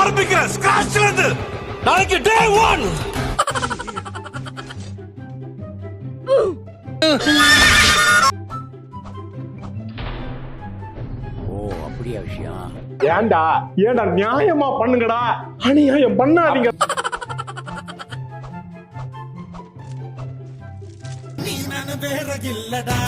ஆரம்பிக்கிறேன் ஸ்கிராச்ல இருந்து நாளைக்கு டே ஒன் ஏன்டா ஏன்டா நியாயமா பண்ணுங்கடா? அநியாயம் பண்ணாதீங்க. ஏடா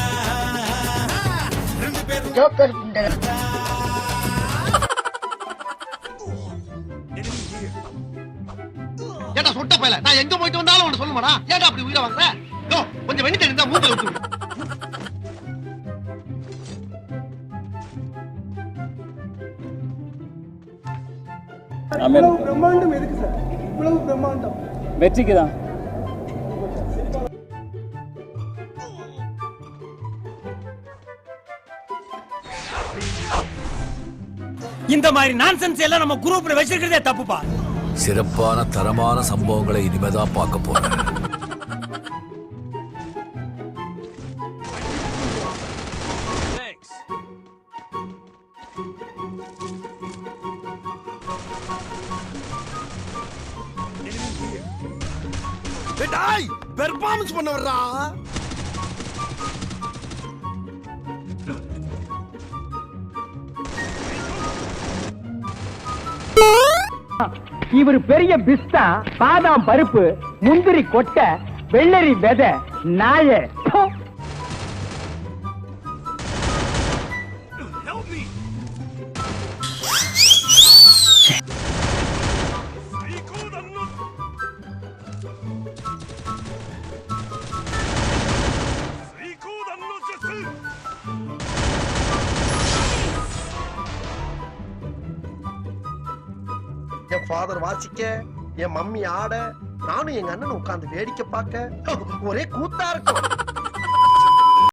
சொட்ட பயல. நான் எங்க போயிட்டு வந்தாலும் உன்னை சொல்லுமாடா. ஏடா அப்படி உயிரை வாங்குற? யோ கொஞ்சம் வெண்ணி தெரிஞ்சா மூஞ்சில விட்டு வெற்றிக்கு தான் இந்த மாதிரி நான்சென்ஸ் எல்லாம் நம்ம குரூப்ல வச்சிருக்கிறதே தப்புப்பா. சிறப்பான தரமான சம்பவங்களை இனிமேதான் பார்க்க போறேன். பெர்ஃபார்மன்ஸ் பண்ண வர்றா இவர் பெரிய பிஸ்தா பாதாம் பருப்பு முந்திரி கொட்டை வெள்ளரி வெத நாய. என் ஃபாதர் வாசிக்க என் மம்மி ஆட நானும் எங்க அண்ணன் உட்காந்து வேடிக்கை பார்க்க ஒரே கூத்தா இருக்கும்.